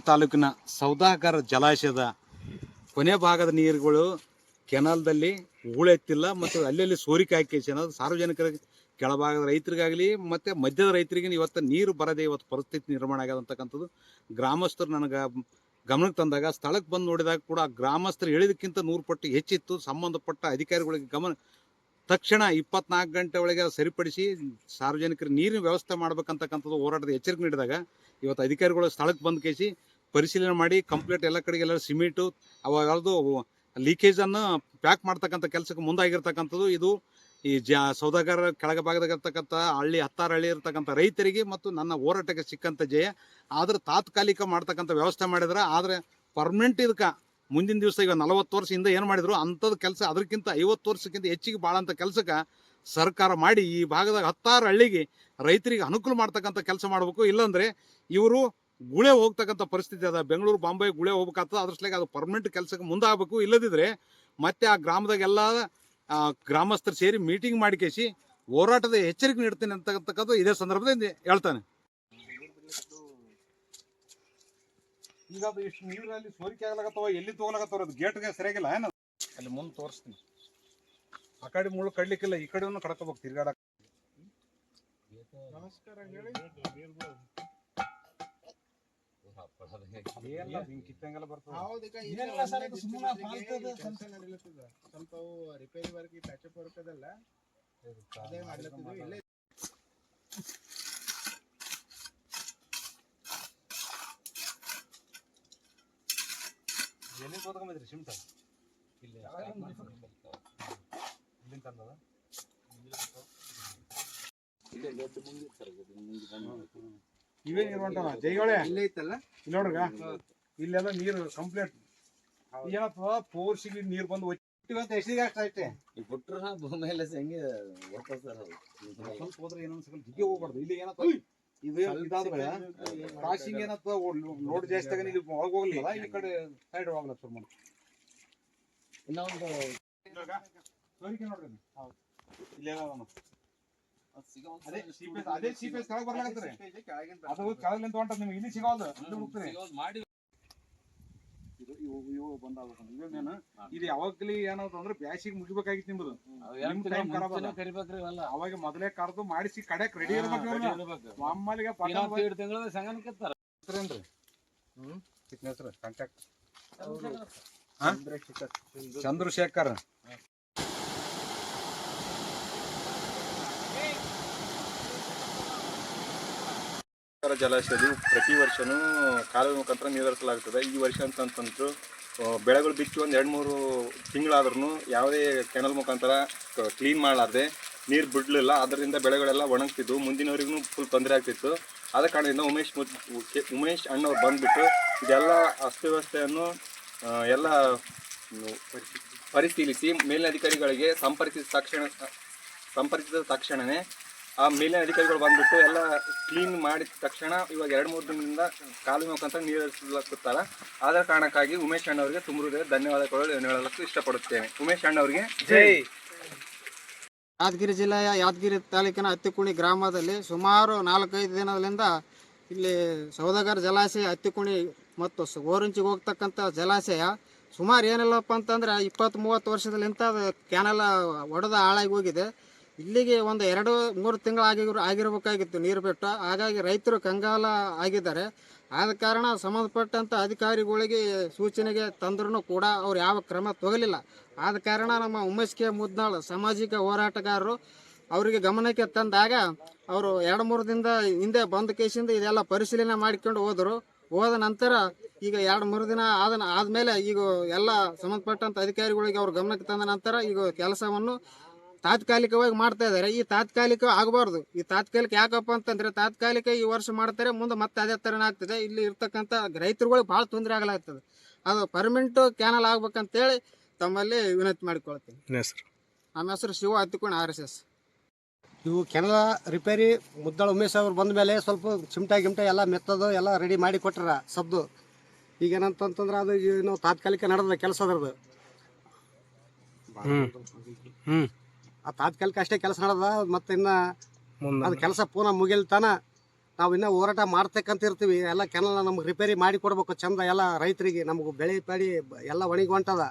ತಾಲೂಕಿನ ಸೌದಾಗರ ಜಲಾಶಯದ ಕೊನೆ ಭಾಗದ ನೀರುಗಳು ಕೆನಾಲ್ದಲ್ಲಿ ಹೂಳೆತ್ತಿಲ್ಲ ಮತ್ತು ಅಲ್ಲಲ್ಲಿ ಸೋರಿಕೆ ಹಾಕಿ ಅನ್ನೋದು ಸಾರ್ವಜನಿಕರಿಗೆ ಕೆಳಭಾಗದ ರೈತರಿಗಾಗಲಿ ಮತ್ತು ಮಧ್ಯದ ರೈತರಿಗೆ ಇವತ್ತು ನೀರು ಬರದೆ ಇವತ್ತು ಪರಿಸ್ಥಿತಿ ನಿರ್ಮಾಣ ಆಗ್ಯದ ಅಂತಕ್ಕಂಥದ್ದು ಗ್ರಾಮಸ್ಥರು ನನಗೆ ಗಮನಕ್ಕೆ ತಂದಾಗ, ಸ್ಥಳಕ್ಕೆ ಬಂದು ನೋಡಿದಾಗ ಕೂಡ ಗ್ರಾಮಸ್ಥರು ಹೇಳಿದಕ್ಕಿಂತ ನೂರು ಪಟ್ಟು ಹೆಚ್ಚಿತ್ತು. ಸಂಬಂಧಪಟ್ಟ ಅಧಿಕಾರಿಗಳಿಗೆ ಗಮನ ತಕ್ಷಣ ಇಪ್ಪತ್ನಾಲ್ಕು ಗಂಟೆ ಒಳಗೆ ಸರಿಪಡಿಸಿ ಸಾರ್ವಜನಿಕರಿಗೆ ನೀರಿನ ವ್ಯವಸ್ಥೆ ಮಾಡ್ಬೇಕಂತಕ್ಕಂಥದ್ದು ಹೋರಾಟದ ಎಚ್ಚರಿಕೆ ನೀಡಿದಾಗ ಇವತ್ತು ಅಧಿಕಾರಿಗಳು ಸ್ಥಳಕ್ಕೆ ಬಂದು ಕೇಸಿ ಪರಿಶೀಲನೆ ಮಾಡಿ ಕಂಪ್ಲೀಟ್ ಎಲ್ಲ ಕಡೆಗೆ ಎಲ್ಲ ಸಿಮೆಂಟು ಅವಾಗ ಯಾವುದು ಲೀಕೇಜನ್ನು ಪ್ಯಾಕ್ ಮಾಡ್ತಕ್ಕಂಥ ಕೆಲಸಕ್ಕೆ ಮುಂದಾಗಿರ್ತಕ್ಕಂಥದ್ದು. ಇದು ಈ ಜ ಸೌದಾಗರ ಕೆಳಗ ಭಾಗದಾಗಿರ್ತಕ್ಕಂಥ ಹಳ್ಳಿ ಹತ್ತಾರು ಹಳ್ಳಿ ಇರ್ತಕ್ಕಂಥ ರೈತರಿಗೆ ಮತ್ತು ನನ್ನ ಹೋರಾಟಕ್ಕೆ ಸಿಕ್ಕಂಥ ಜಯ. ಆದ್ರೆ ತಾತ್ಕಾಲಿಕ ಮಾಡ್ತಕ್ಕಂಥ ವ್ಯವಸ್ಥೆ ಮಾಡಿದ್ರೆ ಆದರೆ ಪರ್ಮನೆಂಟ್ ಇದಕ್ಕೆ ಮುಂದಿನ ದಿವಸ ಈಗ ನಲವತ್ತು ವರ್ಷ ಹಿಂದೆ ಏನು ಮಾಡಿದ್ರು? ಅಂಥದ್ದು ಕೆಲಸ ಅದಕ್ಕಿಂತ ಐವತ್ತು ವರ್ಷಕ್ಕಿಂತ ಹೆಚ್ಚಿಗೆ ಭಾಳಂಥ ಕೆಲಸಕ್ಕೆ ಸರ್ಕಾರ ಮಾಡಿ ಈ ಭಾಗದಾಗ ಹತ್ತಾರು ಹಳ್ಳಿಗೆ ರೈತರಿಗೆ ಅನುಕೂಲ ಮಾಡ್ತಕ್ಕಂಥ ಕೆಲಸ ಮಾಡಬೇಕು. ಇಲ್ಲಾಂದರೆ ಇವರು ಗುಳೆ ಹೋಗ್ತಕ್ಕಂಥ ಪರಿಸ್ಥಿತಿ ಅದ. ಬೆಂಗಳೂರು ಬಾಂಬೆ ಗುಳೆ ಹೋಗ್ಬೇಕಾಗ್ತದೆ. ಅದ್ರ ಸಲುವಾಗಿ ಅದು ಪರ್ಮನೆಂಟ್ ಕೆಲಸಕ್ಕೆ ಮುಂದಾಗಬೇಕು. ಇಲ್ಲದಿದ್ರೆ ಮತ್ತೆ ಆ ಗ್ರಾಮದಾಗೆಲ್ಲ ಗ್ರಾಮಸ್ಥರು ಸೇರಿ ಮೀಟಿಂಗ್ ಮಾಡಿಕೇಸಿ ಹೋರಾಟದ ಎಚ್ಚರಿಕೆ ನೀಡ್ತೇನೆ ಅಂತಕ್ಕಂಥದ್ದು ಇದೇ ಸಂದರ್ಭದಲ್ಲಿ ಹೇಳ್ತಾನೆ. ಈಗ ಅದು ಇಷ್ಟು ನೀರಲ್ಲಿ ಸೋರಿಕೆ ಆಗ್ಲಾಗತ್ತವ ಎಲ್ಲಿ ತೊಗೊಳಕತ್ತವ್ರ ಅದು ಗೇಟ್ಗೆ ಸರಿಯಾಗಿಲ್ಲ ಏನ ಅಲ್ಲಿ ಮುಂದೆ ತೋರಿಸ್ತೀನಿ. ಆ ಕಡೆ ಮುಳ್ಳು ಕಡ್ಲಿಕ್ಕಿಲ್ಲ ಈ ಕಡೆ ಕಡ್ಕೋಬೇಕು ತಿರ್ಗಾಡಕ್. ನಮಸ್ಕಾರ ಸ್ವಲ್ಪ- ರಿಪೇರಿ ವರ್ಕ್ ಪ್ಯಾಚಪ್ ವರ್ಕ್ ಅದಲ್ಲ. ಅದೇ ಮಾಡ್ಲತ್ತಿದ್ವಿ ಇಲ್ಲೇ ಎಲ್ಲಿ ತೋದ್ಕೊಂಬಂದ್ರಿ ಸಿಮ್ಟ ಇಲ್ಲಿಂದ ತಂದದ? ಇವೇ ನೀರು ಹೊಂಟವ ಜೈಗಳೇ? ಇಲ್ಲೇ ಇತ್ತಲ್ಲ ಇಲ್ಲಿ ನೋಡ್ರಗ ಇಲ್ಲೆಲ್ಲ ನೀರು ಕಂಪ್ಲೀಟ್ ಏನಪ್ಪ ಫೋರ್ಸಿಗೆ ನೀರು ಬಂದು ಒಟ್ಟಿವಂತ ಎಸಿ ಎಷ್ಟಿಗೆ ಆಗ್ತಾ ಅಷ್ಟೇ ಈ ಬಿಟ್ರ ಭೂಮಿ ಎಲ್ಲ ಹೆಂಗೆ ಸ್ವಲ್ಪ ಹೋದ್ರೆ ಏನೋ ಸ್ವಲ್ಪ ಜಿಗ್ಗೆ ಹೋಗ್ಬಾರ್ದು. ಇಲ್ಲಿ ಏನಪ್ಪ ಇದು ಕ್ರಾಸಿಂಗ್ ಲೋಡ್ ಜಾಸ್ತಿ ಆಗಿ ಇಲ್ಲಿ ಒಳಗೆ ಹೋಗ್ಲಿಲ್ಲ ಈ ಕಡೆ ಸೈಡ್ ಹೋಗ್ಲಕ್ಕ ಸರ್ ಮಾಡಿ ಇನ್ನೊಂದು ಸೋರಿಕೆ ನೋಡ್ರಿ. ಇಲ್ಲೆಲ್ಲ. ಅದೇ ಸಿಪೇಸ್ ಅದೇ ಸಿಪೇಸ್ ಕೆಳಗೆ ಬರ್ಲಾಗತ್ತಾರೆ ಅದು ಕೆಳಗಿಂದ ಹೊಂಟದ ನಿಮ್ಗೆ ಇಲ್ಲಿ ಸಿಗೋದು ಮಾಡಿ ಇದು ಇವು ಇವು ಬಂದಾಗ್ಬೇಕು ಇವೇನೇನು ಇದು ಯಾವಾಗ್ಲಿ ಏನಾದ್ರು ಅಂದ್ರೆ ಬ್ಯಾಸಿಗೆ ಮುಗಿಬೇಕಾಗಿತ್ತು ನಿಮ್ದು ನಿಮ್ time ಖರಾಬ್ ಅದ. ಕರಿಬೇಕ್ರಿ ಇವೆಲ್ಲ. ಅವಾಗ ಮೊದಲೇ ಕರೆದು ಮಾಡಿಸಿ ಕಡೆಕ್ ರೆಡಿ ಇರ್ಬೇಕು ಎರಡು ತಿಂಗಳ ಹೆಸರು ಕಾಂಟ್ಯಾಕ್ಟ್ ಚಂದ್ರಶೇಖರ್. ಸಾಗರ ಪ್ರತಿ ವರ್ಷವೂ ಕಾಲುವೆ ಮುಖಾಂತರ ನೀರಿಸಲಾಗುತ್ತದೆ ಈ ವರ್ಷ ಅಂತಂತಂದ್ರು ಬೆಳೆಗಳು ಬಿಚ್ಚಿ ಒಂದು ಎರಡು ಮೂರು ತಿಂಗಳಾದ್ರೂ ಯಾವುದೇ ಕೆನಲ್ ಮುಖಾಂತರ ಕ್ಲೀನ್ ಮಾಡಲಾರ್ದೆ ನೀರು ಬಿಡಲಿಲ್ಲ. ಅದರಿಂದ ಬೆಳೆಗಳೆಲ್ಲ ಒಣಗ್ತಿದ್ವು. ಮುಂದಿನವರಿಗೂ ಫುಲ್ ತೊಂದರೆ ಆಗ್ತಿತ್ತು. ಆದ ಕಾರಣದಿಂದ ಉಮೇಶ್ ಉಮೇಶ್ ಅಣ್ಣವ್ರು ಬಂದುಬಿಟ್ಟು ಇದೆಲ್ಲ ಅಸ್ತವ್ಯವಸ್ಥೆಯನ್ನು ಎಲ್ಲ ಪರಿಶೀಲಿಸಿ ಮೇಲಿನ ಅಧಿಕಾರಿಗಳಿಗೆ ಸಂಪರ್ಕಿಸಿದ ತಕ್ಷಣ ಸಂಪರ್ಕಿಸಿದ ತಕ್ಷಣವೇ ಆ ಮೇಲಿನ ಅಧಿಕಾರಿಗಳು ಬಂದ್ಬಿಟ್ಟು ಎಲ್ಲ ಕ್ಲೀನ್ ಮಾಡಿದ ತಕ್ಷಣ ಇವಾಗ ಎರಡು ಮೂರು ದಿನದಿಂದ ಕಾಲು ಮುಖಾಂತರ ನೀರು ಆದ ಕಾರಣಕ್ಕಾಗಿ ಉಮೇಶ್ ಅಣ್ಣವರಿಗೆ ತುಂಬ ಹೃದಯ ಧನ್ಯವಾದಗಳು ಹೇಳಲು ಇಷ್ಟಪಡುತ್ತೇನೆ. ಉಮೇಶ್ ಅಣ್ಣವರಿಗೆ ಜೈ. ಯಾದಗಿರಿ ಜಿಲ್ಲೆಯ ಯಾದಗಿರಿ ತಾಲೂಕಿನ ಹತ್ತಿಕುಣಿ ಗ್ರಾಮದಲ್ಲಿ ಸುಮಾರು ನಾಲ್ಕೈದು ದಿನದಿಂದ ಇಲ್ಲಿ ಸೌದಗರ ಜಲಾಶಯ ಅತ್ತಿಕುಣಿ ಮತ್ತು ಓರಂಚಿಗೆ ಹೋಗ್ತಕ್ಕಂಥ ಜಲಾಶಯ ಸುಮಾರು ಏನಿಲ್ಲಪ್ಪ ಅಂತಂದ್ರೆ ಇಪ್ಪತ್ತು ಮೂವತ್ತು ವರ್ಷದಲ್ಲಿಂತ ಅದು ಕ್ಯಾನಲ್ ಒಡೆದ ಹಾಳಾಗಿ ಹೋಗಿದೆ. ಇಲ್ಲಿಗೆ ಒಂದು ಎರಡು ಮೂರು ತಿಂಗಳು ಆಗಿ ಆಗಿರಬೇಕಾಗಿತ್ತು ನೀರು ಬಿಟ್ಟು. ಹಾಗಾಗಿ ರೈತರು ಕಂಗಾಲ ಆಗಿದ್ದಾರೆ. ಆದ ಕಾರಣ ಸಂಬಂಧಪಟ್ಟಂಥ ಅಧಿಕಾರಿಗಳಿಗೆ ಸೂಚನೆಗೆ ತಂದ್ರೂ ಕೂಡ ಅವ್ರು ಯಾವ ಕ್ರಮ ತಗಲಿಲ್ಲ. ಆದ ಕಾರಣ ನಮ್ಮ ಉಮೇಶ್ ಕೆ ಮುದ್ನಾಳ್ ಸಾಮಾಜಿಕ ಹೋರಾಟಗಾರರು ಅವರಿಗೆ ಗಮನಕ್ಕೆ ತಂದಾಗ ಅವರು ಎರಡು ಮೂರು ದಿನದ ಹಿಂದೆ ಬಂದ ಕೇಸಿಂದ ಇದೆಲ್ಲ ಪರಿಶೀಲನೆ ಮಾಡಿಕೊಂಡು ಹೋದರು. ಹೋದ ನಂತರ ಈಗ ಎರಡು ಮೂರು ದಿನ ಆದ ಆದಮೇಲೆ ಈಗ ಎಲ್ಲ ಸಂಬಂಧಪಟ್ಟಂಥ ಅಧಿಕಾರಿಗಳಿಗೆ ಅವರು ಗಮನಕ್ಕೆ ತಂದ ನಂತರ ಈಗ ಕೆಲಸವನ್ನು ತಾತ್ಕಾಲಿಕವಾಗಿ ಮಾಡ್ತಾ ಇದ್ದಾರೆ. ಈ ತಾತ್ಕಾಲಿಕ ಆಗಬಾರ್ದು. ಈ ತಾತ್ಕಾಲಿಕ ಯಾಕಪ್ಪ ಅಂತಂದ್ರೆ ತಾತ್ಕಾಲಿಕ ಈ ವರ್ಷ ಮಾಡ್ತಾರೆ ಮುಂದೆ ಮತ್ತೆ ಅದೇ ಥರನೇ ಆಗ್ತದೆ. ಇಲ್ಲಿ ಇರ್ತಕ್ಕಂಥ ರೈತರುಗಳಿಗೆ ಭಾಳ ತೊಂದರೆ ಆಗಲಾಗ್ತದೆ. ಅದು ಪರ್ಮನೆಂಟ್ ಕ್ಯಾನಲ್ ಆಗ್ಬೇಕಂತೇಳಿ ತಮ್ಮಲ್ಲಿ ವಿನಂತಿ ಮಾಡಿಕೊಳ್ತೀನಿ. ನಮ್ಮ ಹೆಸರು ಶಿವ ಹತ್ತಿಕೊಂಡು ಆರ್ ಎಸ್ ಎಸ್. ಇವು ಕೆನಲ ರಿಪೇರಿ ಮುದ್ದಾಳ ಉಮೇಶ್ ಅವ್ರು ಬಂದ ಮೇಲೆ ಸ್ವಲ್ಪ ಚಿಮಟ ಗಿಮಟ ಎಲ್ಲ ಮೆತ್ತದು ಎಲ್ಲ ರೆಡಿ ಮಾಡಿ ಕೊಟ್ಟರ ಸಬ್ದು. ಈಗ ಏನಂತಂತಂದ್ರೆ ಅದು ಏನು ತಾತ್ಕಾಲಿಕ ನಡೆದ ಕೆಲಸ ಅದ್ರದ್ದು. ಆ ತಾತ್ಕಾಲಿಕ ಅಷ್ಟೇ ಕೆಲಸ ನಡೆದ ಮತ್ತೆ ಇನ್ನ ಅದು ಕೆಲಸ ಪೂರ್ಣ ಮುಗಿಲ್ತಾನ ನಾವು ಇನ್ನೂ ಹೋರಾಟ ಮಾಡ್ತಕ್ಕಂತ ಇರ್ತೀವಿ ಎಲ್ಲ ಕೆನಲ್ ನಮ್ಗೆ ರಿಪೇರಿ ಮಾಡಿ ಕೊಡ್ಬೇಕು ಚಂದ ಎಲ್ಲ ರೈತರಿಗೆ ನಮ್ಗೆ ಬೆಳೆ ಪಡಿ ಎಲ್ಲ ಒಣಗಿ ಹೊಂಟದ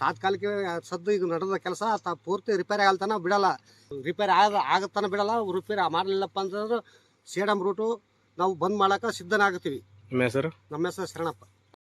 ತಾತ್ಕಾಲಿಕ ಸದ್ದು ಇದು ನಡೆದ ಕೆಲಸ ತಾ ಪೂರ್ತಿ ರಿಪೇರಿ ಆಗಲ್ತಾನ ಬಿಡಲ್ಲ. ರಿಪೇರಿ ಆಗ ಆಗತ್ತಾನ ಬಿಡಲ್ಲ ರಿಪೇರಿ ಮಾಡಲಿಲ್ಲಪ್ಪ ಅಂತಂದ್ರೆ ಸೇಡಮ್ ರೂಟು ನಾವು ಬಂದ್ ಮಾಡಕ್ಕೆ ಸಿದ್ಧನಾಗ್ತೀವಿ. ನಮ್ಮ ಹೆಸರು? ನಮ್ಮ ಹೆಸರು ಶರಣಪ್ಪ.